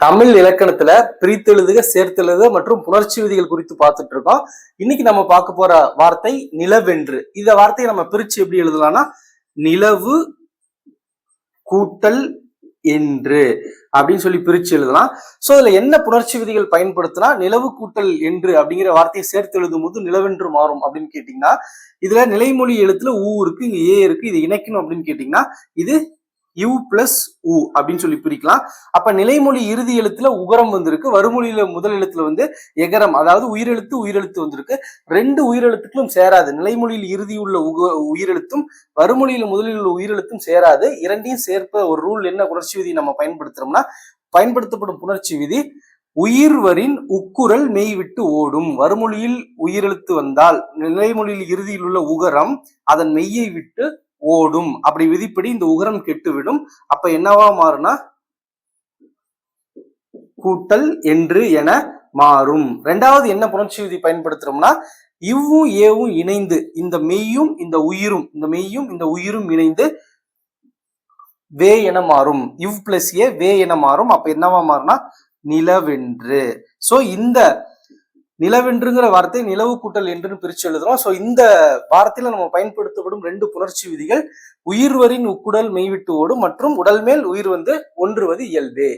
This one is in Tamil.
தமிழ் இலக்கணத்துல பிரித்தெழுதுக சேர்த்தெழுதுக மற்றும் புணர்ச்சி விதிகள் குறித்து பார்த்துட்டு இருக்கோம். இன்னைக்கு நம்ம பார்க்க போற வார்த்தை நிலவென்று. இந்த வார்த்தையை நம்ம பிரிச்சு எப்படி எழுதலாம்னா நிலவு கூட்டல் என்று அப்படின்னு சொல்லி பிரிச்சு எழுதலாம். சோ இதுல என்ன புணர்ச்சி விதிகள் பயன்படுத்தினா நிலவு கூட்டல் என்று அப்படிங்கிற வார்த்தையை சேர்த்து எழுதும் போது நிலவென்று மாறும் அப்படின்னு கேட்டீங்கன்னா இதுல நிலைமொழி எழுத்துல ஊ இருக்கு இங்க ஏ இருக்கு இது இணைக்கணும் அப்படின்னு கேட்டீங்கன்னா இது யூ பிளஸ் உ அப்படின்னு சொல்லி பிரிக்கலாம். அப்ப நிலைமொழி இறுதி எழுத்துல உகரம் வந்திருக்கு. வறுமொழியில முதல் எழுத்துல வந்து எகரம் அதாவது உயிரெழுத்து உயிரெழுத்து வந்திருக்கு. ரெண்டு உயிரெழுத்துக்களும் சேராது. நிலைமொழியில் இறுதி உள்ள உக உயிரெழுத்தும் வறுமொழியில முதலில் உள்ள உயிரெழுத்தும் சேராது. இரண்டையும் சேர்ப்ப ஒரு ரூல் என்ன உணர்ச்சி விதி நம்ம பயன்படுத்துறோம்னா பயன்படுத்தப்படும் புணர்ச்சி விதி உயிர்வரின் உக்குரல் மெய் விட்டு ஓடும். வறுமொழியில் உயிரெழுத்து வந்தால் நிலைமொழியில் இறுதியில் உள்ள உகரம் அதன் மெய்யை விட்டு ஓடும். அப்படி விதிப்படி இந்த உகரம் கெட்டுவிடும். அப்ப என்னவா மாறும்னா? கூட்டல் என்று என மாறும். ரெண்டாவது என்ன புணர்ச்சி விதி பயன்படுத்துறோம்னா இவ்வும் ஏவும் இணைந்து இந்த மெய்யும் இந்த உயிரும் இந்த மெய்யும் இந்த உயிரும் இணைந்து வே என மாறும். இவ் பிளஸ் ஏ வே என மாறும். அப்ப என்னவா மாறும்னா? நிலவென்று. சோ இந்த நிலவென்றுங்கிற வார்த்தை நிலவு கூட்டல் என்று பிரிச்சு எழுதுறோம். ஸோ இந்த வார்த்தையில நம்ம பயன்படுத்தப்படும் ரெண்டு புணர்ச்சி விதிகள் உயிர்வரின் உக்குடல் மெய்விட்டு ஓடும் மற்றும் உடல் மேல் உயிர் வந்து ஒன்றுவது இயல்பே.